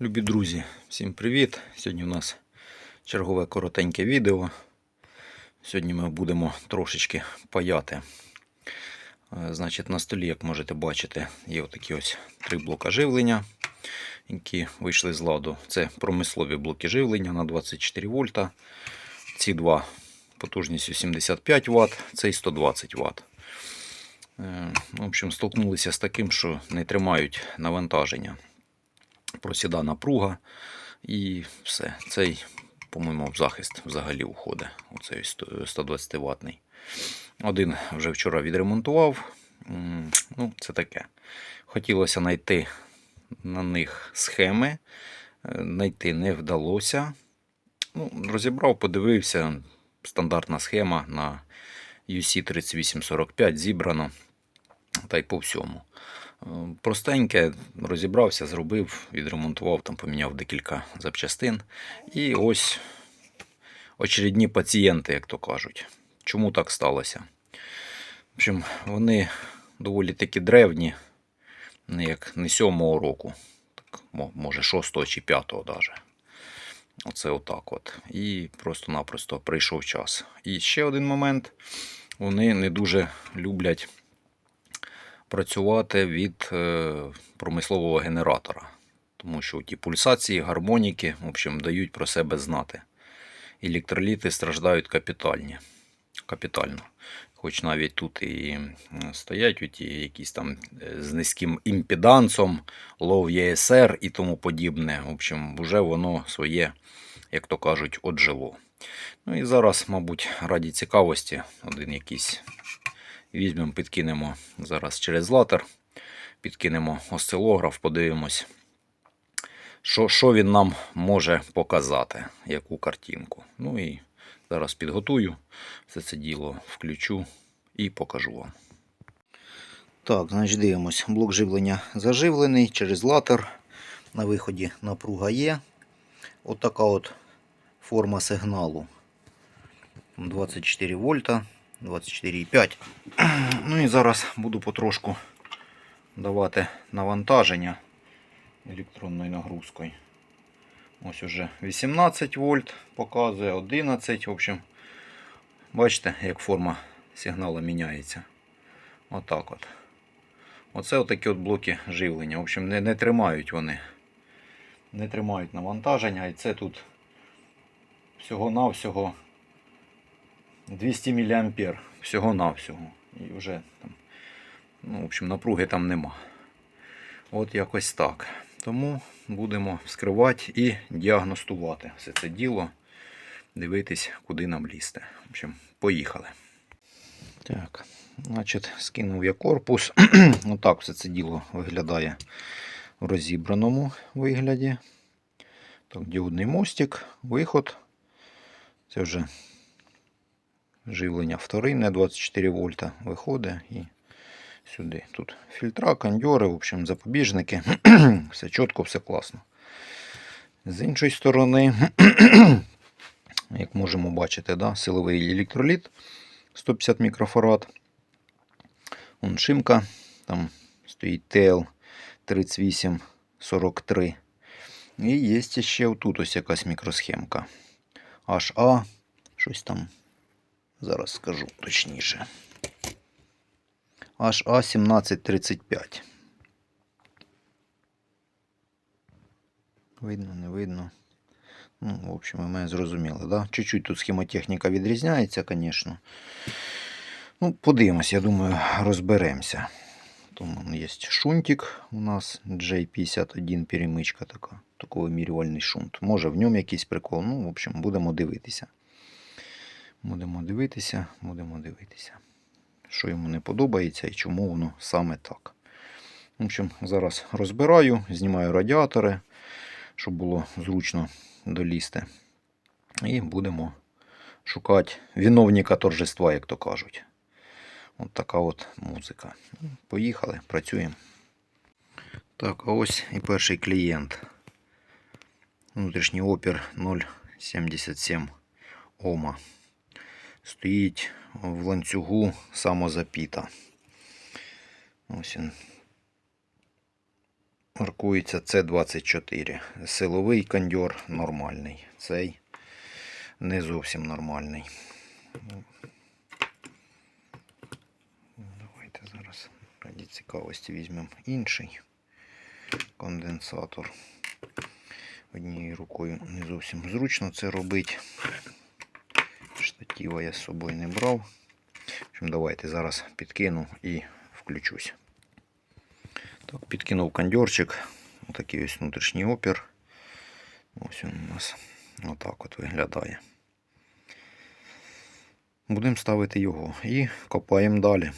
Любі друзі, всім привіт! Сьогодні у нас чергове коротеньке відео. Сьогодні ми будемо трошечки паяти. Е, Значить, на столі, як можете бачити, є отакі ось три блока живлення, які вийшли з ладу. Це промислові блоки живлення на 24 вольта. Ці два потужністю 75 Вт, цей 120 Вт. Е, В общем, столкнулися з таким, що не тримають навантаження просіда напруга і все. Цей, по-моєму, захист взагалі уходить. Оцей 120 ватний. Один вже вчора відремонтував. Ну, це таке. Хотілося знайти на них схеми. Е, Знайти не вдалося. Ну, розібрав, подивився. Стандартна схема на UC3845 зібрано. Та й по всьому. Е, Простеньке, розібрався, зробив, відремонтував, там поміняв декілька запчастин. І ось очередні пацієнти, як то кажуть. Чому так сталося? В общем, вони доволі таки древні, не як не сьомого року, так, може шостого чи п'ятого даже. Оце отак от. І просто-напросто прийшов час. І ще один момент. Вони не дуже люблять працювати від е, промислового генератора. Тому що ті пульсації, гармоніки, в общем, дають про себе знати. Електроліти страждають капітальні. Капітально. Хоч навіть тут і стоять оті якісь там е, з низьким імпедансом, лов ЄСР і тому подібне. В общем, вже воно своє, як то кажуть, отжило. Ну і зараз, мабуть, раді цікавості, один якийсь Візьмемо, підкинемо зараз через латер, підкинемо осцилограф, подивимось, що, що він нам може показати, яку картинку. Ну і зараз підготую все це діло, включу і покажу вам. Так, значить дивимось. Блок живлення заживлений через латер. На виході напруга є. От от форма сигналу. 24 вольта. 24,5. Ну і зараз буду потрошку давати навантаження електронною нагрузкою. Ось уже 18 вольт показує, 11. В общем, бачите, як форма сигналу міняється. Отак от. Оце отакі от блоки живлення. В общем, не, не тримають вони. Не тримають навантаження. І це тут всього-навсього 200 мА всього-навсього. І вже там, ну, в общем, напруги там нема. От якось так. Тому будемо вскривати і діагностувати все це діло, дивитись, куди нам лізти. В общем, поїхали. Так, значить, скинув я корпус. Отак все це діло виглядає в розібраному вигляді. Так, діодний мостик, виход. Це вже живлення вторинне 24 вольта виходить і сюди. Тут фільтра, кондьори, в общем, запобіжники. все чітко, все класно. З іншої сторони, як можемо бачити, да, силовий електроліт 150 мікрофарад. Вон шимка, там стоїть TL 3843. І є ще тут ось якась мікросхемка. HA, щось там Зараз скажу точніше. HA1735. Видно, не видно. Ну, в общем, ви мене зрозуміли, да? Чуть-чуть тут схемотехніка відрізняється, звісно. Ну, подивимось, я думаю, розберемося. Тому є шунтик у нас J51 перемичка така. Такий вимірювальний шунт. Може в ньому якийсь прикол. Ну, в общем, будемо дивитися. Будемо дивитися, будемо дивитися, що йому не подобається і чому воно саме так. В общем, зараз розбираю, знімаю радіатори, щоб було зручно долізти. І будемо шукати виновника торжества, як то кажуть. От така от музика. Поїхали, працюємо. Так, а ось і перший клієнт. Внутрішній опір 0,77 Ома стоїть в ланцюгу самозапіта. Ось він маркується С24. Силовий кондьор нормальний. Цей не зовсім нормальний. Давайте зараз раді цікавості візьмемо інший конденсатор. Однією рукою не зовсім зручно це робити. Штатива я з собою не брав. В давайте зараз підкину і включусь. Так, підкинув кондьорчик. Отакий ось внутрішній опір. Ось він у нас отак от виглядає. Будемо ставити його і копаємо далі.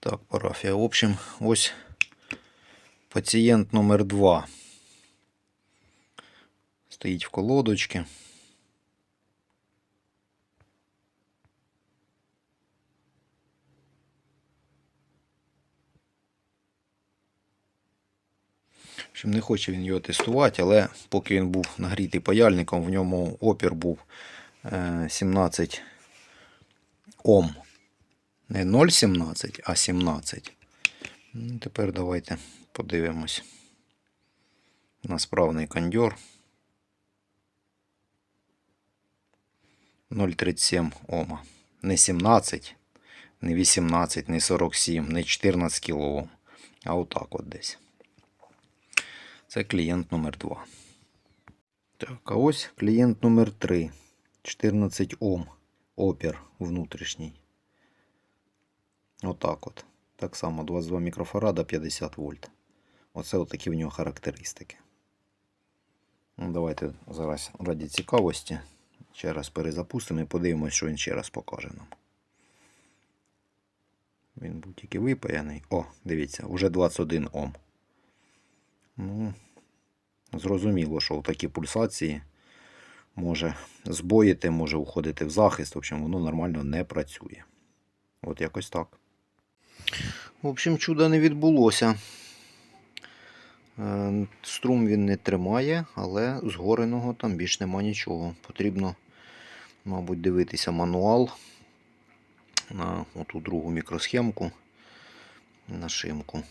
Так, парафія. В общем, ось пацієнт номер 2 Стоїть в колодочці. В не хоче він його тестувати, але поки він був нагрітий паяльником, в ньому опір був е, 17 Ом. Не 0,17, а 17. Ну, Тепер давайте подивимось на справний кондьор. 0,37 Ома. Не 17, не 18, не 47, не 14 кОм. А отак от десь. Це клієнт номер 2. Так, а ось клієнт номер 3. 14 Ом. Опір внутрішній. Отак от. Так само 22 мікрофарада 50 вольт. Оце отакі в нього характеристики. Ну, давайте зараз раді цікавості ще раз перезапустимо і подивимось, що він ще раз покаже нам. Він був тільки випаяний. О, дивіться, вже 21 Ом. Ну, зрозуміло, що такі пульсації може збоїти, може уходити в захист. В общем, воно нормально не працює. От якось так. В общем, чуда не відбулося. Е, Струм він не тримає, але згореного там більш нема нічого. Потрібно, мабуть, дивитися мануал на оту другу мікросхемку на шимку.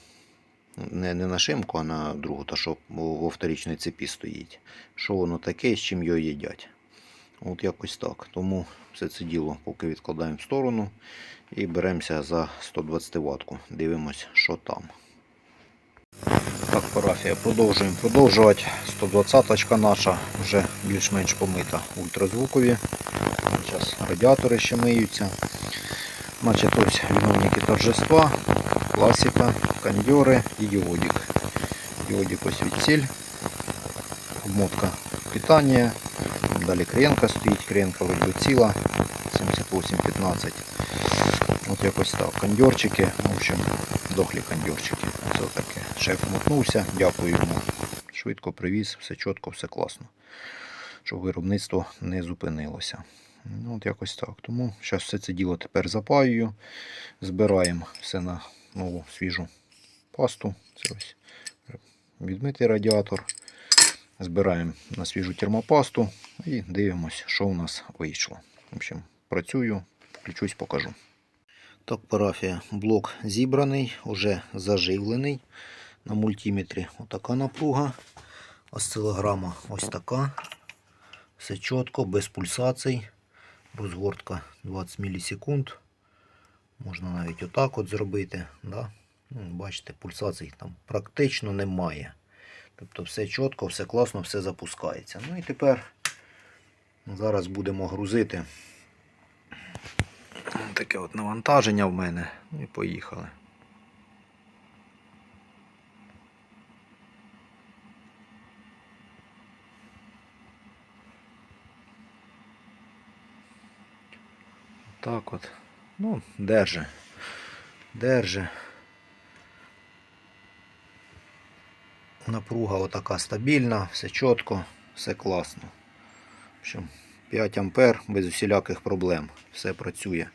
Не, не на шимку, а на другу, та що в вторичній цепі стоїть. Що воно таке з чим його їдять. От якось так. Тому все це діло поки відкладаємо в сторону і беремося за 120 ватку. Дивимось, що там. Так, парафія, продовжуємо продовжувати. 120 наша вже більш-менш помита ультразвукові. Зараз радіатори ще миються. Значить, ось виновники торжества, класика, діодик. Діодик ось від ціль, обмотка питання. Далі кренка стоїть, кренка вроде ціла, 78-15. От якось так. Кондьорчики, в общем, дохлі кондьорчики. Це таке. Шеф мотнувся, дякую йому. Швидко привіз, все чітко, все класно. Щоб виробництво не зупинилося. Ну, от якось так. Тому зараз все це діло тепер запаюю. Збираємо все на нову свіжу пасту. Це ось відмитий радіатор. Збираємо на свіжу термопасту і дивимося, що у нас вийшло. В общем, працюю, включусь, покажу. Так, парафія, блок зібраний, уже заживлений на мультиметрі. Отака напруга. Осцилограма ось така. Все чітко, без пульсацій. Розгортка 20 мілісекунд. Можна навіть отак от зробити. Да? Ну, бачите, пульсацій там практично немає. Тобто все чітко, все класно, все запускається. Ну і тепер зараз будемо грузити. Таке от навантаження в мене. Ну і поїхали. Так от. Ну, держи. Держи. Напруга отака стабільна, все чітко, все класно. В общем, 5 ампер без усіляких проблем. Все працює.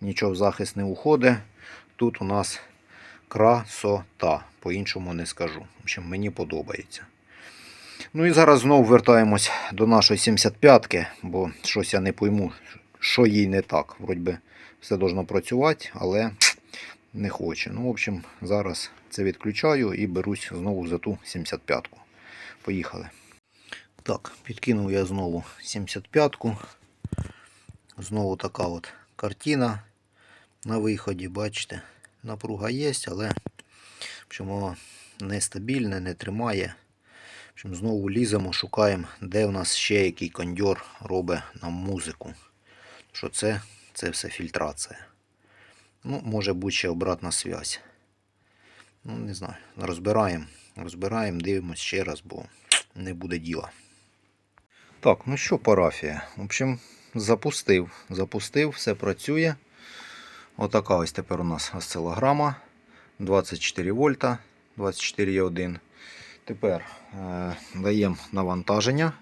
Нічого в захист не уходить. Тут у нас красота. По-іншому не скажу. В общем, мені подобається. Ну і зараз знову вертаємось до нашої 75-ки, бо щось я не пойму, що їй не так. Вроді би все должно працювати, але не хоче. Ну, в общем, зараз це відключаю і берусь знову за ту 75-ку. Поїхали. Так, підкинув я знову 75-ку. Знову така от картина на виході, бачите, напруга є, але воно нестабільне, не тримає. Общем, знову ліземо, шукаємо, де в нас ще який кондьор робить нам музику. Що це, це все фільтрація. Ну, може бути ще обратна зв'язь. Ну, не знаю. Розбираємо, розбираємо, дивимося ще раз, бо не буде діла. Так, ну що, парафія? В общем, запустив. Запустив, все працює. Отака ось тепер у нас осцилограма. 24 вольта, 24,1. Тепер е, даємо навантаження.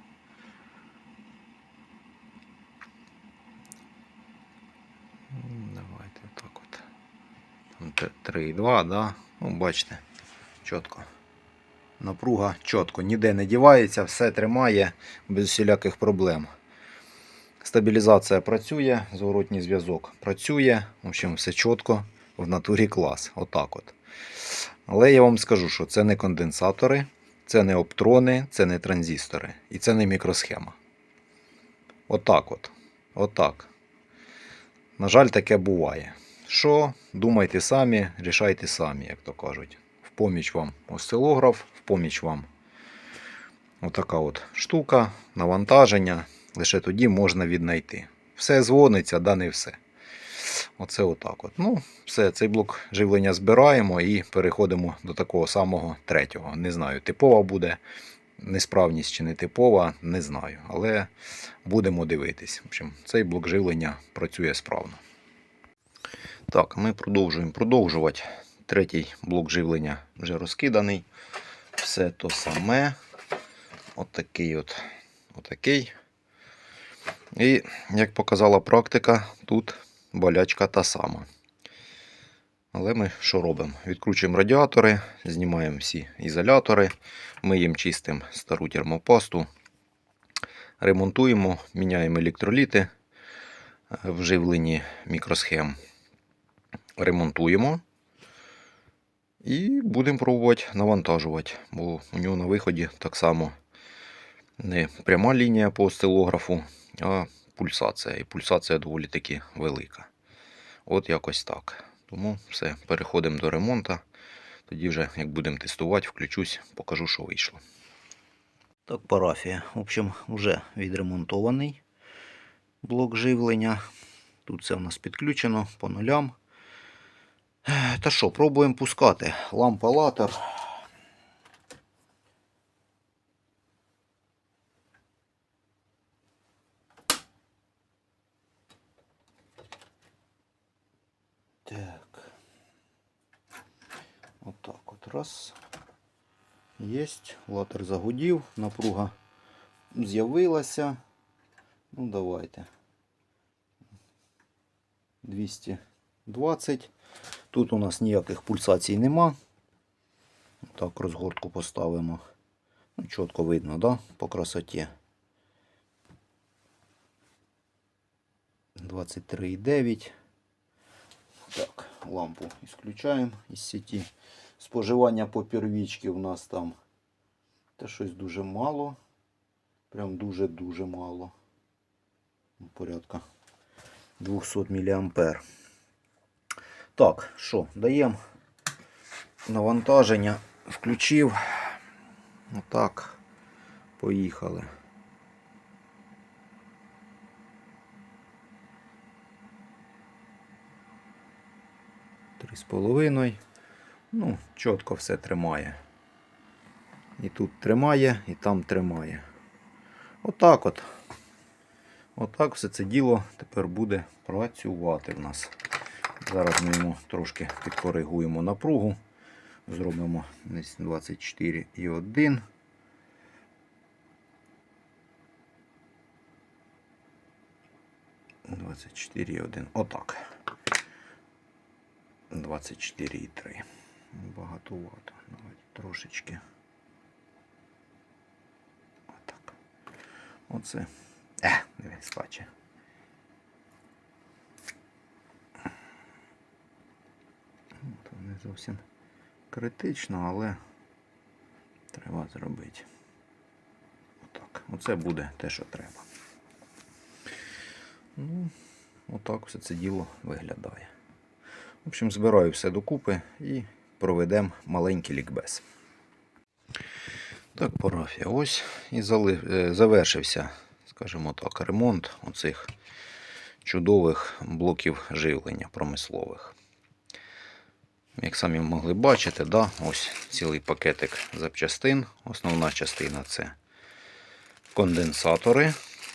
Давайте так от. 3,2, да? Ну, бачите, чітко. Напруга чітко, ніде не дівається, все тримає без всіляких проблем. Стабілізація працює, зворотній зв'язок працює. В общем, все чітко, в натурі клас. Отак от. Але я вам скажу, що це не конденсатори, це не оптрони, це не транзистори і це не мікросхема. Отак от. Отак. На жаль, таке буває. Що, думайте самі, рішайте самі, як то кажуть. В поміч вам осцилограф, в поміч вам отака от штука, навантаження. Лише тоді можна віднайти. Все дзвониться, да не все. Оце отак от. Ну, все, цей блок живлення збираємо і переходимо до такого самого третього. Не знаю, типова буде несправність чи не типова, не знаю. Але будемо дивитись. В общем, цей блок живлення працює справно. Так, ми продовжуємо продовжувати. Третій блок живлення вже розкиданий. Все то саме. Отакий от. Отакий. І, як показала практика, тут болячка та сама. Але ми що робимо? Відкручуємо радіатори, знімаємо всі ізолятори, миємо чистимо стару термопасту, ремонтуємо, міняємо електроліти е, в живленні мікросхем. Ремонтуємо і будемо пробувати навантажувати, бо у нього на виході так само не пряма лінія по осцилографу, а пульсація. І пульсація доволі таки велика. От якось так. Тому все, переходимо до ремонту. Тоді вже, як будемо тестувати, включусь, покажу, що вийшло. Так, парафія. В общем, вже відремонтований блок живлення. Тут все в нас підключено по нулям. Та що, пробуємо пускати. Лампа латер. Так. Отак от раз. Єсть. Латер загудів, напруга з'явилася. Ну, давайте. 220. Тут у нас ніяких пульсацій нема. Так, розгортку поставимо. Ну, чітко видно, да? По красоті. 23,9. Так, лампу ісключаємо із сеті. Споживання по первічці у нас там та щось дуже мало. Прям дуже-дуже мало. Порядка 200 мА. Так, що, даємо навантаження, включив. Отак. Поїхали. Три з половиною. Ну, чітко все тримає. І тут тримає, і там тримає. Отак от. Отак все це діло тепер буде працювати в нас. Зараз ми йому трошки підкоригуємо напругу. Зробимо десь 24,1. Двадцять чотири один. Отак. 24,3. Багатовато. Давайте трошечки. Отак. Оце. Е, дивись, скаче. Не зовсім критично, але треба зробити. Отак. Оце буде те, що треба. Ну, отак все це діло виглядає. В общем, збираю все докупи і проведемо маленький лікбез. Так, парафія. Ось і е, завершився, скажімо так, ремонт оцих чудових блоків живлення промислових. Як самі могли бачити, да, ось цілий пакетик запчастин. Основна частина це конденсатори.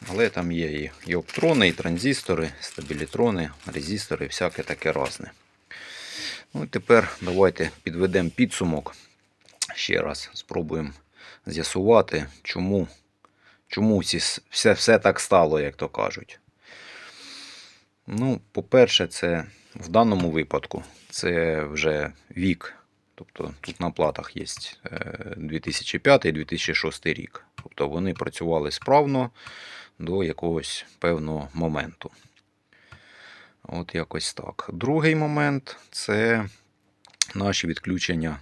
Але там є і, і оптрони, і транзистори, стабілітрони, резистори, всяке таке разне. Ну і тепер давайте підведемо підсумок. Ще раз спробуємо з'ясувати, чому, чому ці, все, все так стало, як то кажуть. Ну, по-перше, це в даному випадку це вже вік. Тобто тут на платах є 2005-2006 рік. Тобто вони працювали справно до якогось певного моменту. От якось так. Другий момент це наші відключення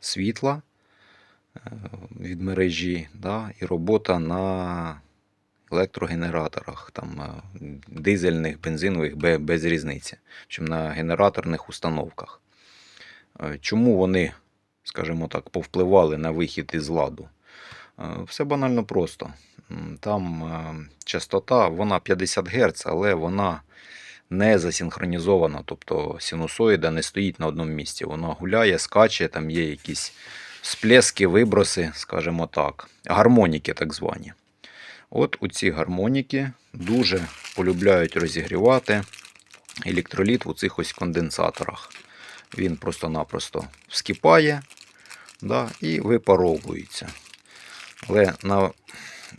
світла е, від мережі да, і робота на електрогенераторах, там, е, дизельних, бензинових, без різниці, чим на генераторних установках. Е, Чому вони, скажімо так, повпливали на вихід із ладу? Е, Все банально просто. Там частота, вона 50 Гц, але вона не засинхронізована, тобто синусоїда не стоїть на одному місці. Вона гуляє, скаче, там є якісь сплески, виброси, скажімо так, гармоніки так звані. От у ці гармоніки дуже полюбляють розігрівати електроліт в цих ось конденсаторах. Він просто-напросто вскипає да, і випаровується. Але на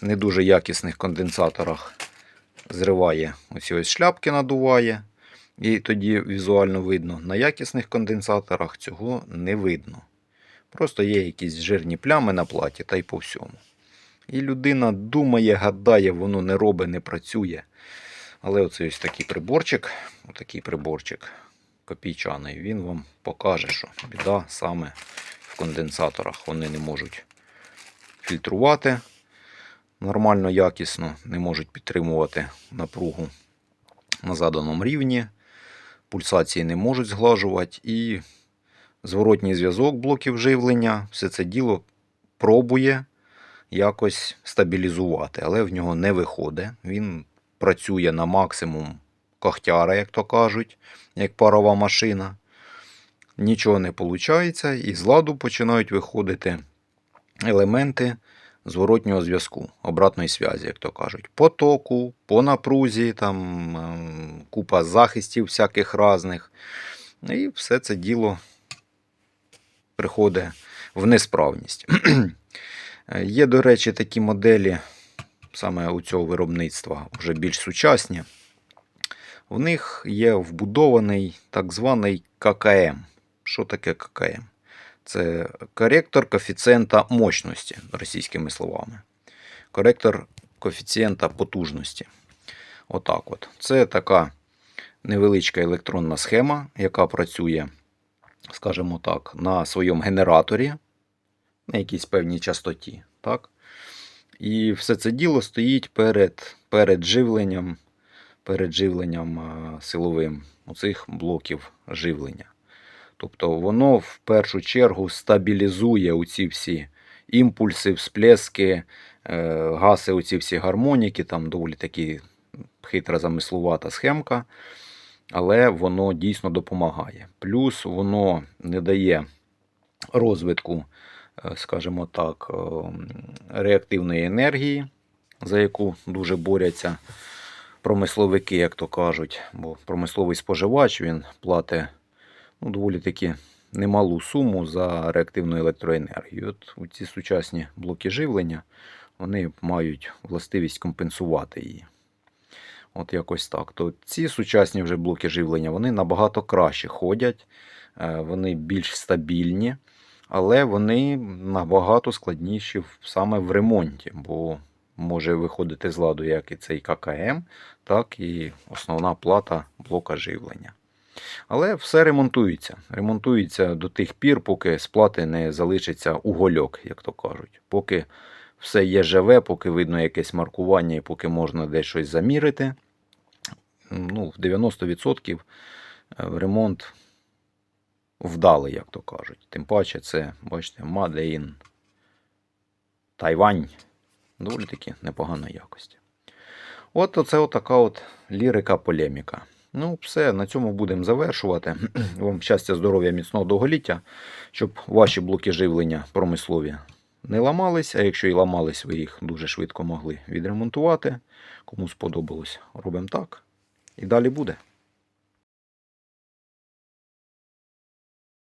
не дуже якісних конденсаторах зриває оці ось шляпки, надуває. І тоді візуально видно. На якісних конденсаторах цього не видно. Просто є якісь жирні плями на платі та й по всьому. І людина думає, гадає, воно не робить, не працює. Але оцей ось такий приборчик, отакий приборчик копійчаний, він вам покаже, що біда саме в конденсаторах. Вони не можуть фільтрувати нормально, якісно, не можуть підтримувати напругу на заданому рівні, пульсації не можуть зглажувати і зворотній зв'язок блоків живлення, все це діло пробує якось стабілізувати, але в нього не виходить. Він працює на максимум когтяра, як то кажуть, як парова машина. Нічого не виходить, і з ладу починають виходити елементи зворотнього зв'язку, обратної зв'язі, як то кажуть. По току, по напрузі, там ем, купа захистів всяких різних. І все це діло приходить в несправність. Є, до речі, такі моделі саме у цього виробництва, вже більш сучасні. В них є вбудований так званий ККМ. Що таке ККМ? Це коректор коефіцієнта мощності, російськими словами. Коректор коефіцієнта потужності. Отак от. Це така невеличка електронна схема, яка працює, скажімо так, на своєму генераторі на якійсь певній частоті. Так? І все це діло стоїть перед, перед живленням, перед живленням силовим оцих блоків живлення. Тобто воно в першу чергу стабілізує оці всі імпульси, всплески, е, гаси оці всі гармоніки, там доволі такі хитра замислувата схемка, але воно дійсно допомагає. Плюс воно не дає розвитку, скажімо так, е, реактивної енергії, за яку дуже борються промисловики, як то кажуть. Бо промисловий споживач він платить ну, доволі таки немалу суму за реактивну електроенергію. От у ці сучасні блоки живлення вони мають властивість компенсувати її. От якось так. То ці сучасні вже блоки живлення вони набагато краще ходять, е, вони більш стабільні, але вони набагато складніші саме в ремонті, бо може виходити з ладу як і цей ККМ, так і основна плата блока живлення. Але все ремонтується. Ремонтується до тих пір, поки з плати не залишиться угольок, як то кажуть. Поки все є живе, поки видно якесь маркування і поки можна десь щось замірити. Ну, в 90% ремонт вдалий, як то кажуть. Тим паче, це, бачите, Made in Тайвань. Доволі таки непоганої якості. От оце отака от лірика полеміка. Ну, все, на цьому будемо завершувати. Вам щастя, здоров'я, міцного довголіття, щоб ваші блоки живлення промислові не ламались, а якщо і ламались, ви їх дуже швидко могли відремонтувати. Кому сподобалось, робимо так. І далі буде.